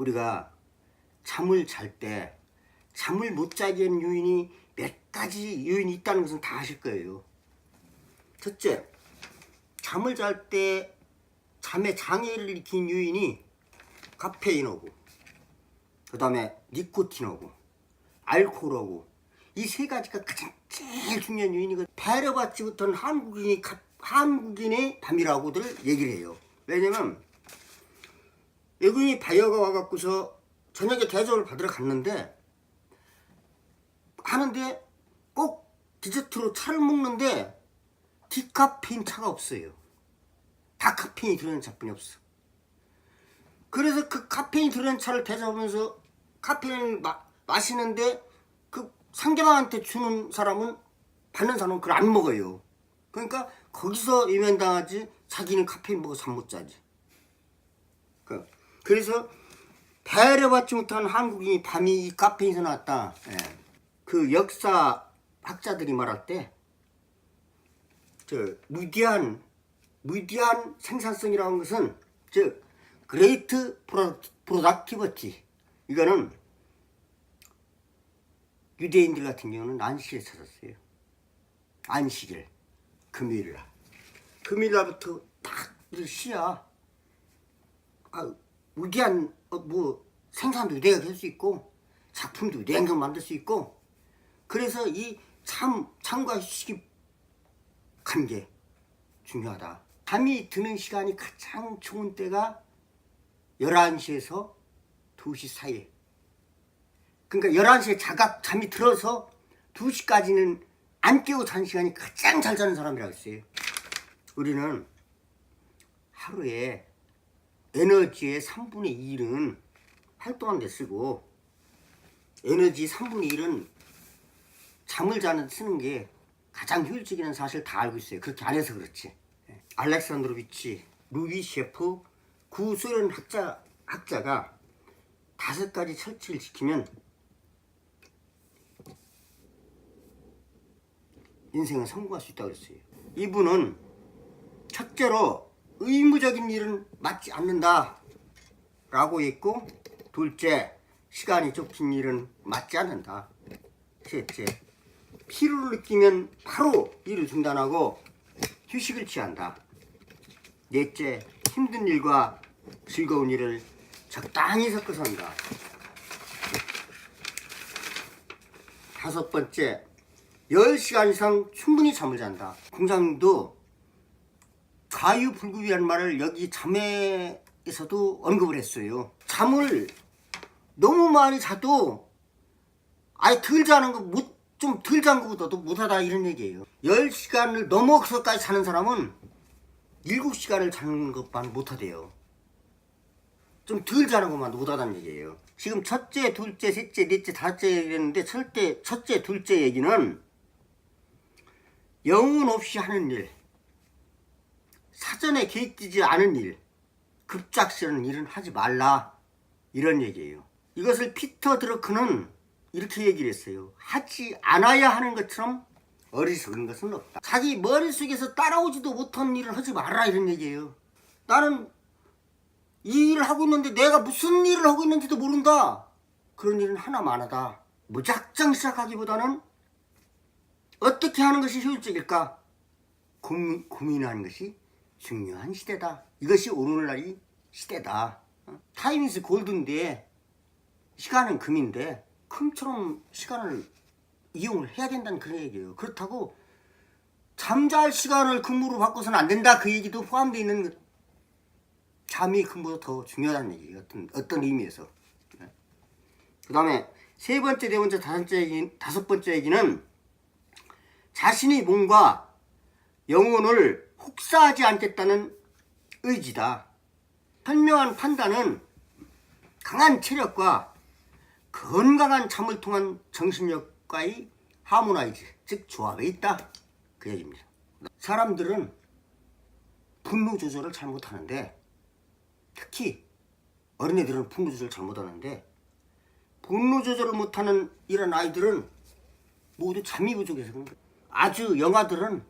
우리가 잠을 잘 때 잠을 못 자게 하는 요인이 몇 가지 요인이 있다는 것은 다 아실 거예요. 첫째, 잠을 잘 때 잠에 장애를 일으킨 요인이 카페인하고 그 다음에 니코틴하고 알코올하고 이 세 가지가 가장 제일 중요한 요인이고 배려받지 못한 한국인이 가- 한국인의 밤이라고들 얘기를 해요. 왜냐면 외국인이 바이어가 와갖고서 저녁에 대접을 받으러 갔는데 하는데 꼭 디저트로 차를 먹는데 디카페인 차가 없어요. 다 카페인이 들어있는 차뿐이 없어. 그래서 그 카페인 들어있는 차를 대접하면서 카페인을 마, 마시는데 그 상대방한테 주는 사람은 받는 사람은 그걸 안 먹어요. 그러니까 거기서 유면당하지 자기는 카페인 먹어 잠못 자지. 그, 그래서 배려받지 못한 한국인이 밤이 이 카페인에서 나왔다. 예. 그 역사 학자들이 말할 때, 저 무디한 무디한 생산성이라는 것은 즉 그레이트 프로덕티버티 이거는 유대인들 같은 경우는 안식일 찾았어요. 안식일 금요일 날 금요일 날부터 딱 시야 아, 무기한 어, 뭐 생산도 내가 할수 있고 작품도 내가 만들 수 있고 그래서 이 참 참과 휴식이 관계 중요하다. 잠이 드는 시간이 가장 좋은 때가 11시에서 2시 사이에. 그러니까 11시에 자각 잠이 들어서 2시까지는 안 깨고 자는 시간이 가장 잘 자는 사람이라고 했어요. 우리는 하루에 에너지의 3분의 2는 활동하는 데 쓰고 에너지 3분의 1은 잠을 자는 데 쓰는 게 가장 효율적이라는 사실 다 알고 있어요. 그렇게 안 해서 그렇지. 예. 알렉산드로비치 루비셰프 구 소련 학자 학자가 다섯 가지 철칙을 지키면 인생은 성공할 수 있다고 그랬어요. 이분은 첫째로 의무적인 일은 맞지 않는다 라고 했고 둘째 시간이 좁힌 일은 맞지 않는다. 셋째 피로를 느끼면 바로 일을 중단하고 휴식을 취한다. 넷째 힘든 일과 즐거운 일을 적당히 섞어서 한다. 다섯 번째 10시간 이상 충분히 잠을 잔다. 공장도 과유불급이라는 말을 여기 잠에서도 언급을 했어요. 잠을 너무 많이 자도 아예 덜 자는 거 못, 좀덜 잔 것보다도 못하다 이런 얘기예요. 10시간을 넘어서까지 자는 사람은 7시간을 자는 것만 못하대요. 좀 덜 자는 것만 못하다는 얘기예요. 지금 첫째, 둘째, 셋째, 넷째, 다섯째 얘기했는데 첫째, 첫째, 둘째 얘기는 영혼 없이 하는 일, 사전에 계획되지 않은 일, 급작스러운 일은 하지 말라. 이런 얘기예요. 이것을 피터 드러크는 이렇게 얘기를 했어요. 하지 않아야 하는 것처럼 어리석은 것은 없다. 자기 머릿속에서 따라오지도 못한 일을 하지 말라 이런 얘기예요. 나는 이 일을 하고 있는데 내가 무슨 일을 하고 있는지도 모른다. 그런 일은 하나만 하다. 무작정 시작하기보다는 어떻게 하는 것이 효율적일까? 고민, 고민하는 것이 중요한 시대다. 이것이 오늘날이 시대다. 어? 타임 이즈 골드인데 시간은 금인데 금처럼 시간을 이용을 해야 된다는 그런 얘기예요. 그렇다고 잠잘 시간을 근무로 바꿔서는 안 된다 그 얘기도 포함되어 있는 잠이 근무보다 더 중요하다는 얘기 어떤 어떤 의미에서. 그 다음에 세 번째, 네 번째, 다섯 번째 얘기, 다섯 번째 얘기는 자신의 몸과 영혼을 혹사하지 않겠다는 의지다. 현명한 판단은 강한 체력과 건강한 잠을 통한 정신력과의 하모나이즈, 즉 조합에 있다. 그 얘기입니다. 사람들은 분노 조절을 잘못하는데 특히 어린애들은 분노 조절을 잘못하는데 분노 조절을 못하는 이런 아이들은 모두 잠이 부족해서 그런 거예요. 아주 영아들은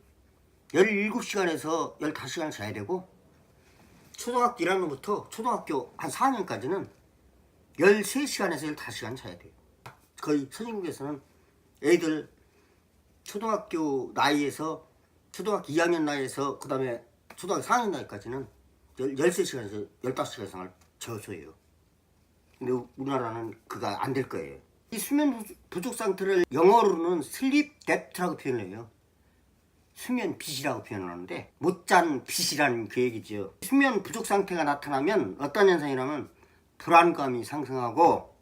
17시간에서 15시간 자야 되고 초등학교 1학년부터 초등학교 한 4학년까지는 13시간에서 15시간 자야 돼요. 거의 선진국에서는 애들 초등학교 나이에서 초등학교 2학년 나이에서 그 다음에 초등학교 4학년 나이까지는 13시간에서 15시간 이상을 저소해요. 근데 우리나라는 그가 안 될 거예요. 이 수면 부족- 상태를 영어로는 슬립 뎁트라고 표현을 해요. 수면 빚이라고 표현을 하는데 못잔 빚이라는 그 얘기죠. 수면 부족 상태가 나타나면 어떤 현상이라면 불안감이 상승하고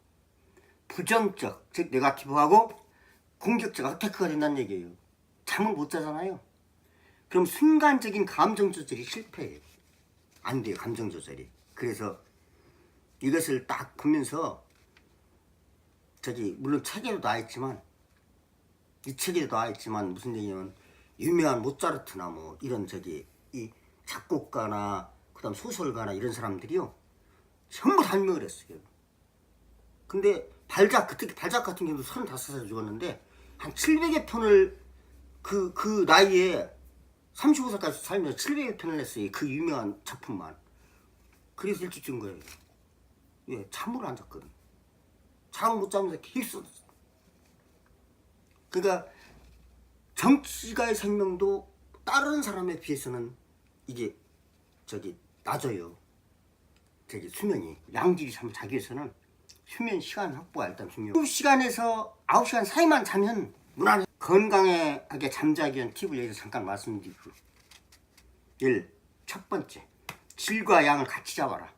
부정적 즉 네가티브하고 공격적 어태크가 된다는 얘기예요. 잠을 못 자잖아요. 그럼 순간적인 감정 조절이 실패해요. 안 돼요 감정 조절이. 그래서 이것을 딱 보면서 저기 물론 책에도 나와 있지만 이 책에도 나와 있지만 무슨 얘기냐면 유명한 모차르트나 뭐 이런 저기 이 작곡가나 그다음 소설가나 이런 사람들이요 전부 단명을 했어요. 근데 발작 그 특히 발작 같은 경우도 35살 죽었는데 한 700여 편을 그그 나이에 35살까지 살면서 700여 편을 했어요. 그 유명한 작품만. 그래서 일찍 죽은 거예요. 예, 잠을 안 잤거든. 잠을 못 자면서 계속. 그러니까 정치가의 생명도 다른 사람에 비해서는 이게 저기 낮아요. 저기 수면이 양질이 잠을 자기 위해서는 수면 시간 확보가 일단 중요. 7시간에서 9시간 사이만 자면 무난해. 건강하게 잠자기 위한 팁을 여기서 잠깐 말씀드리고 1. 첫 번째 질과 양을 같이 잡아라.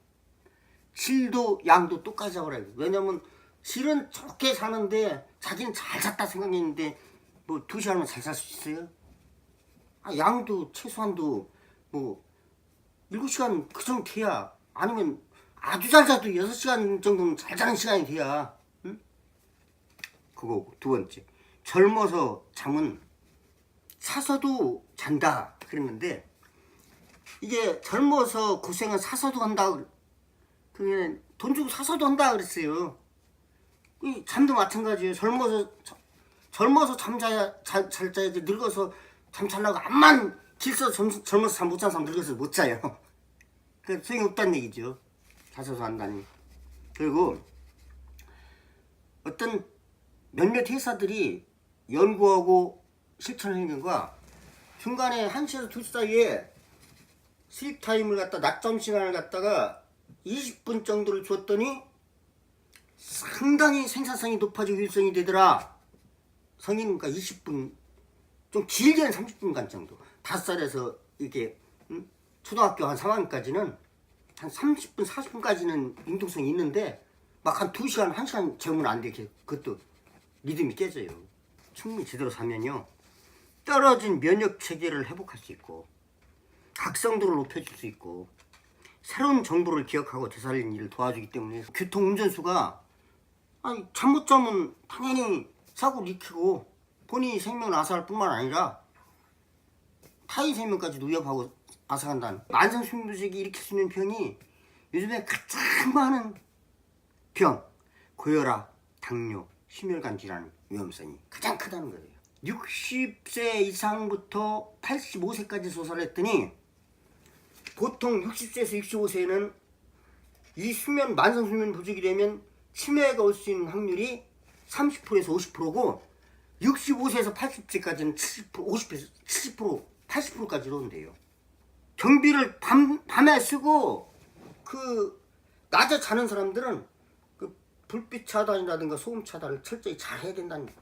질도 양도 똑같이 잡아라. 왜냐면 질은 좋게 사는데 자기는 잘 잤다 생각했는데 뭐 두 시간은 잘잘수 있어요? 아, 양도 최소한도 뭐 일곱 시간 그 정도 돼야 아니면 아주 잘 자도 여섯 시간 정도는 잘 자는 시간이 돼야 응? 그거고 두 번째 젊어서 잠은 사서도 잔다 그랬는데 이게 젊어서 고생은 사서도 한다 그게 돈 주고 사서도 한다 그랬어요 이 잠도 마찬가지예요 젊어서 자- 젊어서 잠자야 잘, 잘 자야지 늙어서 잠 잘라고 암만 길서 젊, 젊어서 잠 못 자는 사람 늙어서 못 자요. 그 소용이 없다는 얘기죠. 자서서 한다니. 그리고 어떤 몇몇 회사들이 연구하고 실천하는 것과 중간에 1시에서 2시 사이에 스입 타임을 갖다 낮잠 시간을 갖다가 20분 정도를 줬더니 상당히 생산성이 높아지고 효율성이 되더라. 성인 그러니까 20분 좀 길게는 30분간 정도. 5살에서 이렇게 음? 초등학교 한 3학년까지는 한 30분 40분까지는 융통성이 있는데 막 한 2시간 1시간 재우면 안 돼. 그것도 리듬이 깨져요. 충분히 제대로 사면요. 떨어진 면역 체계를 회복할 수 있고 각성도를 높여줄 수 있고 새로운 정보를 기억하고 되살리는 일을 도와주기 때문에 교통 운전수가 아니 잠 못 자면 당연히 사고를 일으키고 본인이 생명을 앗아갈 뿐만 아니라 타인 생명까지도 위협하고 앗아간다는 만성 수면부족이 일으킬 수 있는 병이 요즘에 가장 많은 병 고혈압, 당뇨, 심혈관 질환 위험성이 가장 크다는 거예요. 60세 이상부터 85세까지 조사를 했더니 보통 60세에서 65세는 이 수면 만성 수면 부족이 되면 치매가 올 수 있는 확률이 30%에서 50%고 65세에서 80세까지는 70%, 50%에서 70%, 80%까지로 온대요. 경비를 밤, 밤에 쓰고 그 낮에 자는 사람들은 그 불빛 차단이라든가 소음 차단을 철저히 잘 해야 된다는 거예요.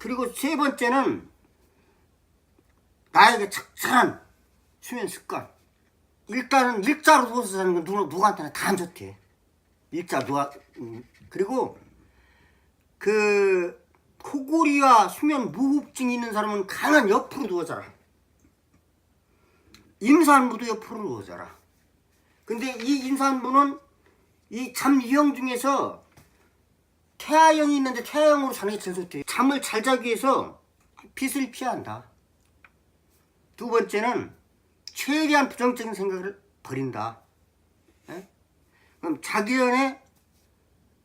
그리고 세 번째는 나에게 착실한 수면 습관. 일단은 일자로 누워서 자는 건 누구, 누구한테나 다 안 좋대. 일자 누가 음, 그리고 그 코골이와 수면 무호흡증이 있는 사람은 강한 옆으로 누워 자라. 임산부도 옆으로 누워 자라. 근데 이 임산부는 이 잠 유형 중에서 태아형이 있는데 태아형으로 자는 게 제일 좋대. 잠을 잘 자기 위해서 빛을 피한다. 두 번째는 최대한 부정적인 생각을 버린다. 예? 그럼 자기 전에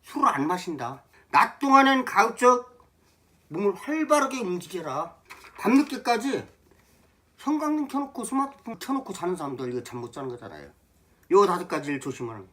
술을 안 마신다. 낮 동안엔 가급적 몸을 활발하게 움직여라. 밤늦게까지 형광등 켜놓고 스마트폰 켜놓고 자는 사람들 이거 잠 못 자는 거잖아요. 요 다섯 가지를 조심하는.